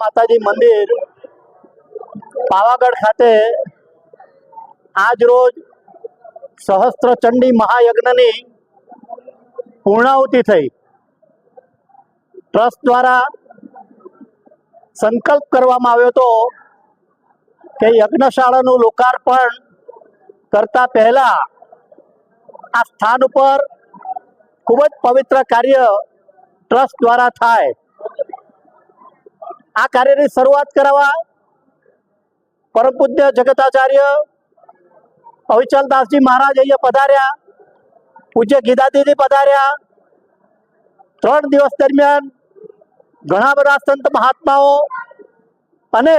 માતાજી મંદિર, પાવાગઢ ખાતે આજ રોજ સહસ્ત્ર ચંડી મહાયજ્ઞની પૂર્ણાહુતિ થઈ. ટ્રસ્ટ દ્વારા સંકલ્પ કરવામાં આવ્યો હતો કે યજ્ઞશાળાનું લોકાર્પણ કરતા પહેલા આ સ્થાન ઉપર ખૂબ જ પવિત્ર કાર્ય ટ્રસ્ટ દ્વારા થાય. આ કાર્યની શરૂઆત કરાવવા પરમ પૂજ્ય જગતાચાર્ય અવિચલદાસજી મહારાજ અહીંયા પધાર્યા, પૂજ્ય ગીતાદીદી પધાર્યા. ત્રણ દિવસ દરમિયાન ઘણા બધા સંત મહાત્માઓ અને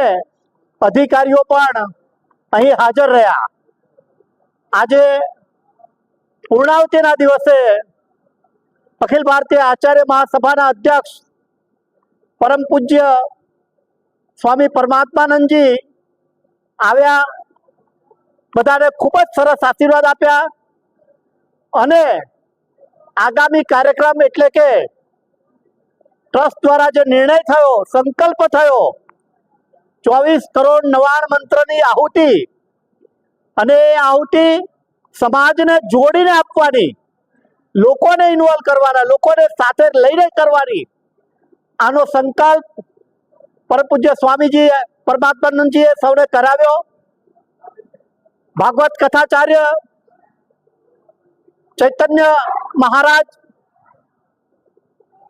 અધિકારીઓ પણ અહીં હાજર રહ્યા. આજે પૂર્ણાવતીના દિવસે અખિલ ભારતીય આચાર્ય મહાસભાના અધ્યક્ષ પરમ પૂજ્ય સ્વામી પરમાત્માનંદજી આવ્યા, બધાને ખૂબ જ સરસ આશીર્વાદ આપ્યા અને આગામી કાર્યક્રમ એટલે કે ટ્રસ્ટ દ્વારા જે નિર્ણય થયો, સંકલ્પ થયો, ચોવીસ કરોડ નવાણ મંત્રની આહુતિ અને એ આહુતિ સમાજને જોડીને આપવાની, લોકોને ઇન્વોલ્વ કરવાના, લોકોને સાથે લઈને કરવાની, આનો સંકલ્પ પરમ પૂજ્ય સ્વામીજી પરમાત્માનંદજીએ સૌને કરાવ્યો. ભાગવત કથાચાર્ય ચૈતન્ય મહારાજ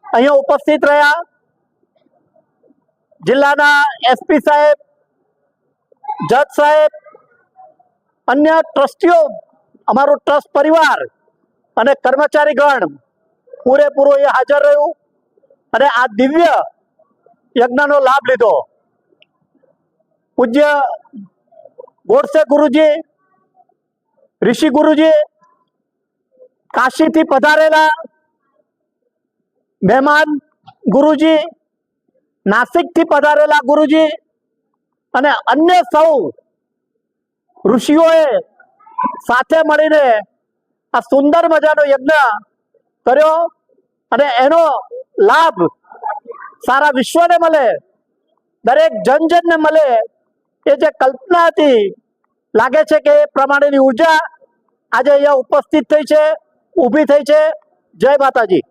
અહીંયા ઉપસ્થિત રહ્યા. જિલ્લાના એસપી સાહેબ, જજ સાહેબ, અન્ય ટ્રસ્ટીઓ, અમારું ટ્રસ્ટ પરિવાર અને કર્મચારીગણ પૂરેપૂરો એ હાજર રહ્યું. અને આ દિવ્ય યજ્ઞનો લાભ લીધો. પૂજ્ય ગોડસે ગુરુજી, ઋષિ ગુરુજી કાશીથી પધારેલા મહેમાન ગુરુજી, નાસિકથી પધારેલા ગુરુજી અને અન્ય સૌ ઋષિઓએ સાથે મળીને આ સુંદર મજાનો યજ્ઞ કર્યો અને એનો લાભ સારા વિશ્વને મળે, દરેક જન જનને મળે, એ જે કલ્પના હતી, લાગે છે કે એ પ્રમાણેની ઊર્જા આજે અહીંયા ઉપસ્થિત થઈ છે, ઊભી થઈ છે. જય માતાજી.